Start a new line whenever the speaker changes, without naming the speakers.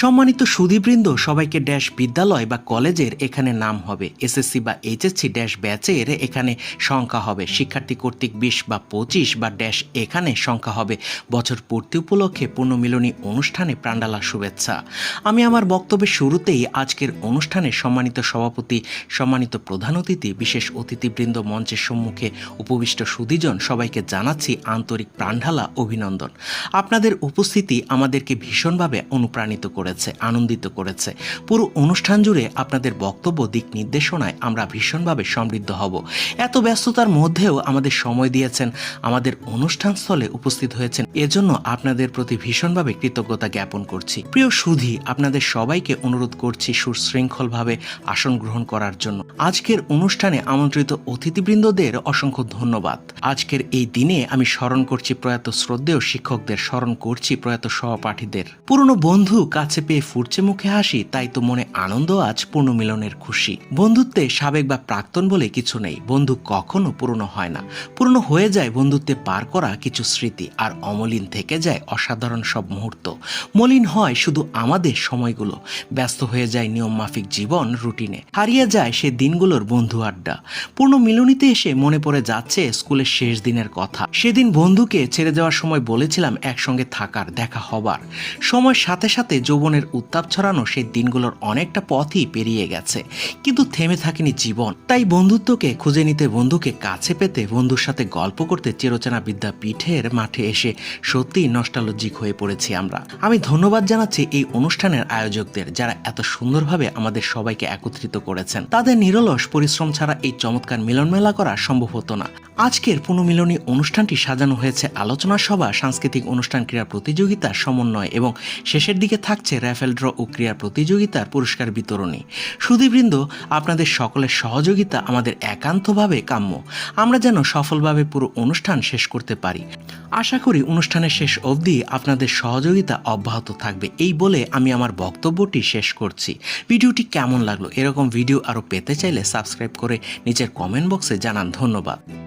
সম্মানিত সুদীবৃন্দ সবাইকে ড্যাশ বিদ্যালয় বা কলেজের এখানে নাম হবে। এসএসসি বা এইচএসসি ড্যাশ ব্যাচের এখানে সংখ্যা হবে। শিক্ষার্থী কর্তৃক বিশ বা পঁচিশ বা ড্যাশ এখানে সংখ্যা হবে। বছর পূর্তি উপলক্ষে পূর্ণমিলনী অনুষ্ঠানে প্রাণ্ডালা শুভেচ্ছা। আমি আমার বক্তব্যের শুরুতেই আজকের অনুষ্ঠানে সম্মানিত সভাপতি, সম্মানিত প্রধান অতিথি, বিশেষ অতিথিবৃন্দ মঞ্চের সম্মুখে উপবিষ্ট সুদীজন, সবাইকে জানাচ্ছি আন্তরিক প্রাণ্ডালা অভিনন্দন। আপনাদের উপস্থিতি আমাদেরকে ভীষণভাবে অনুপ্রাণিত করেছে, আনন্দিত করেছে। পুরো অনুষ্ঠান জুড়ে আপনাদের বক্তব্য, দিক নির্দেশনায় আমরা ভীষণভাবে সমৃদ্ধ হব। এত ব্যস্ততার মধ্যেও আমাদের সময় দিয়েছেন, আমাদের অনুষ্ঠানস্থলে উপস্থিত হয়েছেন। এজন্য আপনাদের প্রতি ভীষণভাবে কৃতজ্ঞতা জ্ঞাপন করছি। প্রিয় সুধী, আপনাদের সবাইকে অনুরোধ করছি সুশৃঙ্খলভাবে আসন গ্রহণ করার জন্য। আজকের অনুষ্ঠানে আমন্ত্রিত অতিথিবৃন্দদের অসংখ্য ধন্যবাদ। আজকের এই দিনে আমি স্মরণ করছি প্রয়াত শ্রদ্ধেয় শিক্ষকদের, স্মরণ করছি প্রয়াত সহপাঠীদের। পুরনো বন্ধু কাছে পেয়ে ফুটছে মুখে হাসি, তাই তো মনে আনন্দ আজ পূর্ণমিলনের খুশি। বন্ধুত্বে সাবেক বা প্রাক্তন বলে কিছু নেই, বন্ধু কখনো পুরনো হয় না। পুরনো হয়ে যায় বন্ধুত্বে পার করা কিছু স্মৃতি, আর অমলিন থেকে যায় অসাধারণ সব মুহূর্ত। মলিন হয় শুধু আমাদের সময়গুলো, ব্যস্ত হয়ে যায় নিয়ম মাফিক জীবন, রুটিনে। হারিয়ে যায় সে দিনগুলোর বন্ধু আড্ডা। পূর্ণ মিলনীতে এসে মনে পড়ে যাচ্ছে স্কুলের শেষ দিনের কথা। সেদিন বন্ধুকে ছেড়ে যাওয়ার সময় বলেছিলাম একসঙ্গে থাকার, দেখা হবার। সময়ের সাথে সাথে যৌবনের উত্তাপ ছড়ানো সেই দিনগুলোর অনেকটা পথই পেরিয়ে গেছে। কিন্তু থেমে থাকেনি জীবন। তাই বন্ধুত্বকে খুঁজে নিতে বন্ধুকে কাছে পেতে বন্ধুর সাথে গল্প করতে চিরচেনা বিদ্যাপীঠের মাঠে এসে সত্যিই নষ্টালজিক হয়ে পড়েছি আমরা। আমি ধন্যবাদ জানাচ্ছি এই অনুষ্ঠানের আয়োজকদের যারা এত সুন্দরভাবে আমাদের সবাইকে একত্রিত করেছেন। তাদের নিরলস পরিশ্রম ছাড়া এই চমৎকার মিলন মেলা করা সম্ভব হতো না। আজকের পুনর্মিলনী অনুষ্ঠানটি সাজানো হয়েছে আলোচনা সভা, সাংস্কৃতিক অনুষ্ঠান, ক্রীড়া প্রতিযোগিতা, সমন্বয় এবং শেষের দিকে থাকছে র্যাফেল ড্র ও ক্রীড়া প্রতিযোগিতার পুরস্কার বিতরণী। সুদীবৃন্দ আপনাদের সকলের সহযোগিতা আমাদের একান্তভাবে কাম্য। আমরা যেন সফলভাবে পুরো অনুষ্ঠান শেষ করতে পারি। আশা করি অনুষ্ঠানের শেষ অবধি আপনাদের সহযোগিতা অব্যাহত থাকবে। এই বলে আমি আমার বক্তব্যটি শেষ করছি। ভিডিওটি কেমন লাগল? এরকম ভিডিও আরও পেতে চাইলে সাবস্ক্রাইব করে নিচের কমেন্ট বক্সে জানান। ধন্যবাদ।